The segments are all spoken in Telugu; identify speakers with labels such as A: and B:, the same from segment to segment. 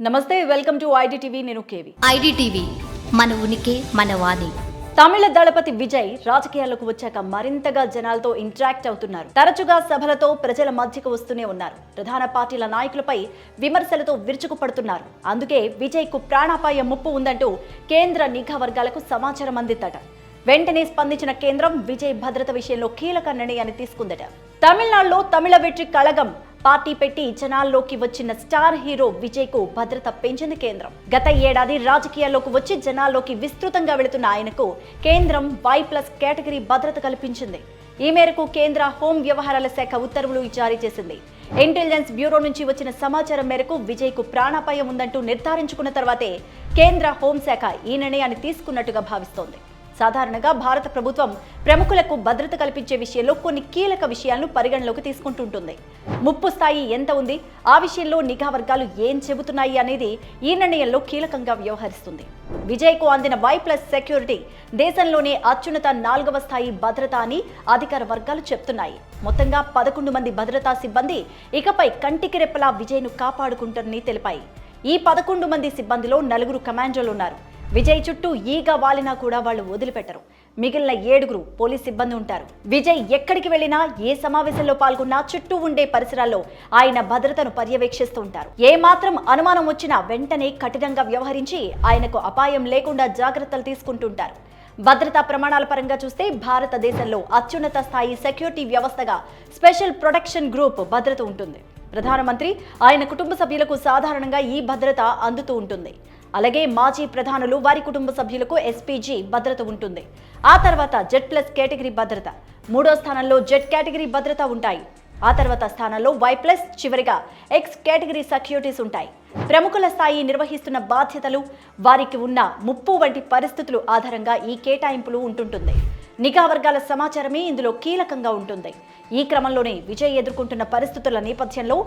A: నమస్తే వెల్కమ్ టు ఐడిటీవీ నేను కేవి.
B: ఐడిటీవీ మన ఉనికి మన వాణి.
A: తమిళ దళపతి విజయ్ రాజకీయాల్లోకి వచ్చాక మరింతగా జనాలతో ఇంటరాక్ట్ అవుతున్నారు. తరచుగా సభలతో ప్రజల మధ్యకు వస్తూనే ఉన్నారు. ప్రధాన పార్టీల నాయకులపై విమర్శలతో విరుచుకుపడుతున్నారు. అందుకే విజయ్కు ప్రాణాపాయ ముప్పు ఉందంటూ కేంద్ర నిఘా వర్గాలకు సమాచారం అందిద్దట వెంటనే స్పందించిన కేంద్రం విజయ్ భద్రత విషయంలో కీలక నిర్ణయాన్ని తీసుకుందట. తమిళనాడులో తమిళ వెట్రి కళగం పార్టీ పెట్టి జనాల్లోకి వచ్చిన స్టార్ హీరో విజయ్కు భద్రత పెంచింది కేంద్రం. గత ఏడాది రాజకీయాల్లోకి వచ్చి జనాల్లోకి విస్తృతంగా వెళుతున్న ఆయనకు కేంద్రం వై ప్లస్ కేటగిరీ భద్రత కల్పించింది. ఈ మేరకు కేంద్ర హోం వ్యవహారాల శాఖ ఉత్తర్వులు జారీ చేసింది. ఇంటెలిజెన్స్ బ్యూరో నుంచి వచ్చిన సమాచారం మేరకు విజయ్కు ప్రాణాపాయం ఉందంటూ నిర్ధారించుకున్న తర్వాతే కేంద్ర హోంశాఖ ఈ నిర్ణయాన్ని తీసుకున్నట్టుగా భావిస్తోంది. సాధారణంగా భారత ప్రభుత్వం ప్రముఖులకు భద్రత కల్పించే విషయంలో కొన్ని కీలక విషయాలను పరిగణలోకి తీసుకుంటుంటుంది. ముప్పు స్థాయి ఎంత ఉంది? ఆ విషయంలో నిఘా వర్గాలు ఏం చెబుతున్నాయి అనేది ఈ నిర్ణయంలో కీలకంగా వ్యవహరిస్తుంది. విజయ్కు అందిన వై ప్లస్ సెక్యూరిటీ దేశంలోనే అత్యున్నత నాలుగవ స్థాయి భద్రత అని అధికార వర్గాలు చెప్తున్నాయి. మొత్తంగా పదకొండు మంది భద్రతా సిబ్బంది ఇకపై కంటికి రెప్పలా విజయ్ను కాపాడుకుంటారని తెలిపాయి. ఈ పదకొండు మంది సిబ్బందిలో నలుగురు కమాండోలు ఉన్నారు విజయ్ చుట్టూ ఈగ వాలినా కూడా వాళ్ళు వదిలిపెట్టరు. మిగిలిన ఏడుగురు పోలీస్ సిబ్బంది ఉంటారు. విజయ్ ఎక్కడికి వెళ్ళినా ఏ సమావేశంలో పాల్గొన్నా చుట్టూ ఉండే పరిసరాల్లో ఆయన భద్రతను పర్యవేక్షిస్తూ ఉంటారు. ఏ మాత్రం అనుమానం వచ్చినా వెంటనే కఠినంగా వ్యవహరించి ఆయనకు అపాయం లేకుండా జాగ్రత్తలు తీసుకుంటుంటారు భద్రతా ప్రమాణాల పరంగా చూస్తే భారతదేశంలో అత్యున్నత స్థాయి సెక్యూరిటీ వ్యవస్థగా స్పెషల్ ప్రొటెక్షన్ గ్రూప్ భద్రత ఉంటుంది. ప్రధానమంత్రి ఆయన కుటుంబ సభ్యులకు సాధారణంగా ఈ భద్రత అందుతూ ఉంటుంది. అలాగే మాజీ ప్రధానులు వారి కుటుంబ సభ్యులకు ఎస్పీజీ భద్రత ఉంటుంది. ఆ తర్వాత జెడ్ ప్లస్ కేటగిరీ భద్రత. మూడో స్థానంలో జెడ్ కేటగిరీ భద్రత ఉంటాయి. ఆ తర్వాత స్థానంలో వై ప్లస్ చివరిగా ఎక్స్ కేటగిరీ సెక్యూరిటీస్ ఉంటాయి. ప్రముఖుల స్థాయి నిర్వహిస్తున్న బాధ్యతలు వారికి ఉన్న ముప్పు వంటి పరిస్థితులు ఆధారంగా ఈ కేటాయింపులు ఉంటుంటుంది. నిఘా వర్గాల సమాచారమే ఇందులో కీలకంగా ఉంటుంది. ఈ క్రమంలోనే విజయ్ ఎదుర్కొంటున్న పరిస్థితుల నేపథ్యంలో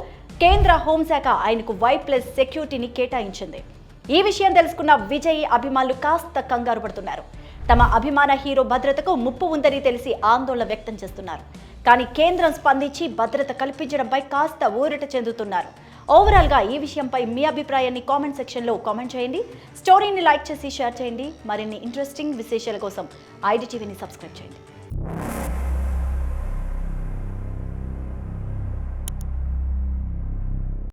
A: కేంద్ర హోంశాఖ ఆయనకు వై ప్లస్ సెక్యూరిటీని కేటాయించింది. ఈ విషయం తెలుసుకున్న విజయ్ అభిమానులు కాస్త కంగారు పడుతున్నారు. తమ అభిమాన హీరో భద్రతకు ముప్పు ఉందని తెలిసి ఆందోళన వ్యక్తం చేస్తున్నారు. కానీ కేంద్రం స్పందించి భద్రత కల్పించడంపై కాస్త ఊరట చెందుతున్నారు. ఓవరాల్గా ఈ విషయంపై మీ అభిప్రాయాన్ని కామెంట్ సెక్షన్లో కామెంట్ చేయండి. స్టోరీని లైక్ చేసి షేర్ చేయండి. మరిన్ని ఇంట్రెస్టింగ్ విశేషాల కోసం ఐడి టీవీని సబ్స్క్రైబ్ చేయండి.